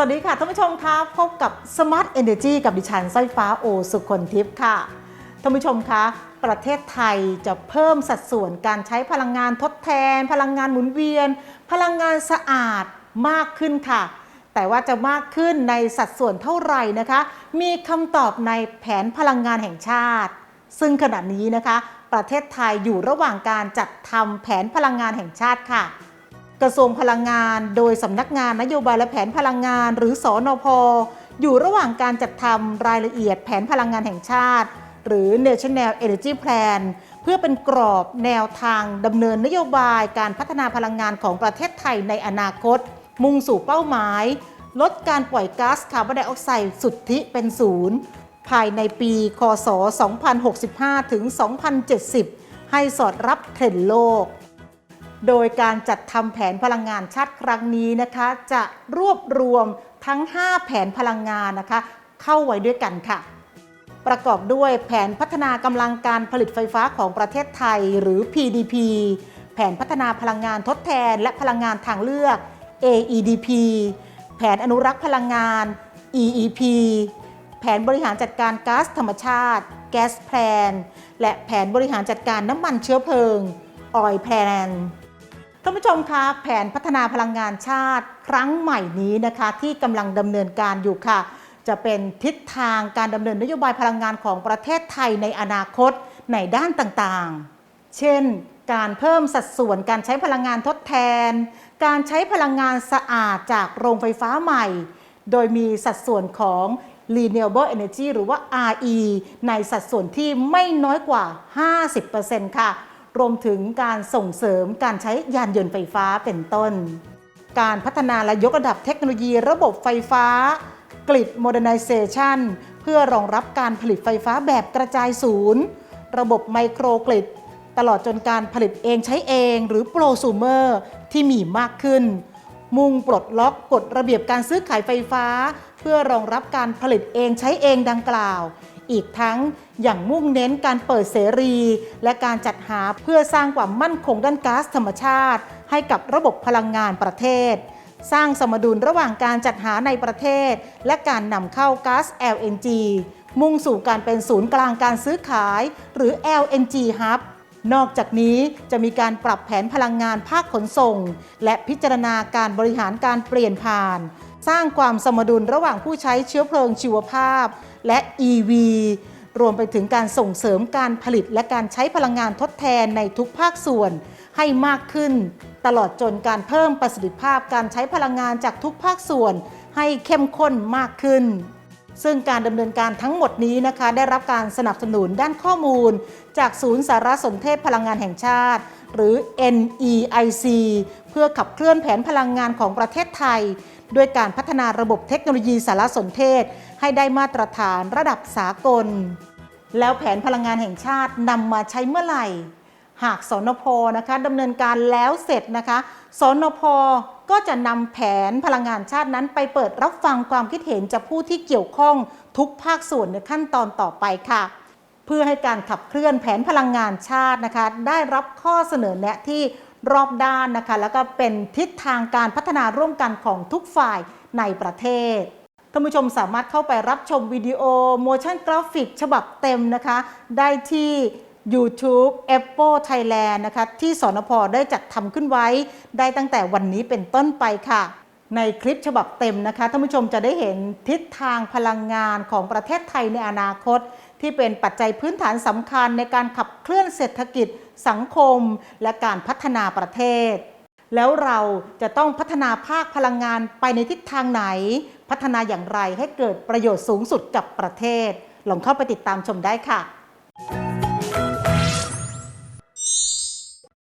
วัสดีค่ะท่านผู้ชมคะพบกับ Smart Energy กับดิฉันสร้อยฟ้าโอสุคนทิพย์ค่ะท่านผู้ชมคะประเทศไทยจะเพิ่มสัดส่วนการใช้พลังงานทดแทน พลังงานหมุนเวียน พลังงานสะอาดมากขึ้นค่ะ แต่ว่าจะมากขึ้นในสัดส่วนเท่าไหร่นะคะ มีคำตอบในแผนพลังงานแห่งชาติ ซึ่งขณะนี้นะคะ ประเทศไทยอยู่ระหว่างการจัดทำแผนพลังงานแห่งชาติค่ะ กระทรวงพลังงาน โดยสำนักงานนโยบายและแผนพลังงาน หรือสอนอพอยู่ระหว่างการจัดทำรายละเอียดแผนพลังงานแห่งชาติ หรือ National Energy Plan เพื่อเป็นกรอบแนวทางดำเนินนโยบายการพัฒนาพลังงานของประเทศไทยในอนาคต มุ่งสู่เป้าหมาย ลดการปล่อยก๊าซคาร์บอนไดออกไซด์สุทธิเป็นศูนย์ภายในปี คศ 2065 ถึง 2070 ให้สอดรับเทรนด์โลก โดยการจัดทำแผนพลังงานชาติครั้งนี้นะคะ จะรวบรวมทั้ง 5 แผนพลังงานนะคะ เข้าไว้ด้วยกันค่ะ ประกอบด้วยแผนพัฒนากำลังการผลิตไฟฟ้าของประเทศไทยหรือ PDP แผนพัฒนาพลังงานทดแทน และพลังงานทางเลือก AEDP แผนอนุรักษ์พลังงาน EEP แผนบริหารจัดการก๊าซธรรมชาติ Gas Plan และแผนบริหารจัดการน้ำมันเชื้อเพลิง Oil Plan ท่านผู้ชมคะแผนพัฒนาพลังงานชาติครั้งใหม่นี้นะคะ ที่กำลังดำเนินการอยู่ค่ะ จะเป็นทิศทางการดำเนินนโยบายพลังงานของประเทศไทยในอนาคตในด้านต่างๆ เช่น การเพิ่มสัดส่วนการใช้พลังงานทดแทน การใช้พลังงานสะอาดจากโรงไฟฟ้าใหม่ โดยมีสัดส่วนของ renewable energy หรือว่า RE ในสัดส่วนที่ไม่น้อยกว่า 50%ค่ะ รวมถึงการส่งเสริมการใช้ยานยนต์ไฟฟ้าเป็นต้น การพัฒนาและยกระดับเทคโนโลยีระบบไฟฟ้ากริด modernization เพื่อรองรับการผลิตไฟฟ้าแบบกระจายศูนย์ ระบบไมโครกริดตลอดจนการผลิตเองใช้เองหรือโปรซูเมอร์ที่มีมากขึ้น มุ่งปลดล็อกกฎระเบียบการซื้อขายไฟฟ้า เพื่อรองรับการผลิตเองใช้เองดังกล่าว อีกทั้งอย่างมุ่งเน้นการเปิดเสรี และการจัดหาเพื่อสร้างความมั่นคงด้านก๊าซธรรมชาติ ให้กับระบบพลังงานประเทศ สร้างสมดุลระหว่างการจัดหาในประเทศ และการนำเข้าก๊าซ LNG มุ่งสู่การเป็นศูนย์กลางการซื้อขาย หรือ LNG Hub นอกจากนี้จะมีการปรับแผนพลังงานภาคขนส่ง และพิจารณาการบริหารการเปลี่ยนผ่าน สร้างความสมดุลระหว่างผู้ใช้เชื้อเพลิงชีวภาพ และ EV รวมไปถึงการส่งเสริมการผลิตและการใช้พลังงานทดแทนในทุกภาคส่วนให้มากขึ้น ตลอดจนการเพิ่มประสิทธิภาพการใช้พลังงานจากทุกภาคส่วน ให้เข้มข้นมากขึ้น ซึ่งการดำเนินการทั้งหมดนี้นะคะ ได้รับการสนับสนุนด้านข้อมูล จากศูนย์สารสนเทศพลังงานแห่งชาติ หรือ NEIC เพื่อขับเคลื่อนแผนพลังงานของประเทศไทย ด้วยการพัฒนาระบบเทคโนโลยีสารสนเทศ ให้ได้มาตรฐานระดับสากล แล้วแผนพลังงานแห่งชาตินำมาใช้เมื่อไหร่ หากสนพนะคะดำเนินการแล้วเสร็จนะคะสนพก็จะนำแผนพลังงานชาตินั้น ไปเปิดรับฟังความคิดเห็นจากผู้ที่เกี่ยวข้องทุกภาคส่วนในขั้นตอนต่อไปค่ะ เพื่อให้การขับเคลื่อนแผนพลังงานชาตินะคะ ได้รับข้อเสนอแนะที่ รอบด้านนะคะ แล้วก็เป็นทิศทางการพัฒนาร่วมกันของทุกฝ่ายในประเทศท่านผู้ชมสามารถเข้าไปรับชมวิดีโอ motion graphic ฉบับเต็มนะคะ ได้ที่ YouTube Apple Thailand นะคะ ที่สนพได้จัดทำขึ้นไว้ ได้ตั้งแต่วันนี้เป็นต้นไปค่ะ ในคลิปฉบับเต็มนะคะท่านผู้ชมจะได้เห็นทิศทางพลังงานของประเทศไทยในอนาคต ที่เป็นปัจจัยพื้นฐานสำคัญในการขับเคลื่อนเศรษฐกิจ สังคม และการพัฒนาประเทศ แล้วเราจะต้องพัฒนาภาคพลังงานไปในทิศทางไหน พัฒนาอย่างไรให้เกิดประโยชน์สูงสุดกับประเทศลองเข้าไปติดตามชมได้ค่ะ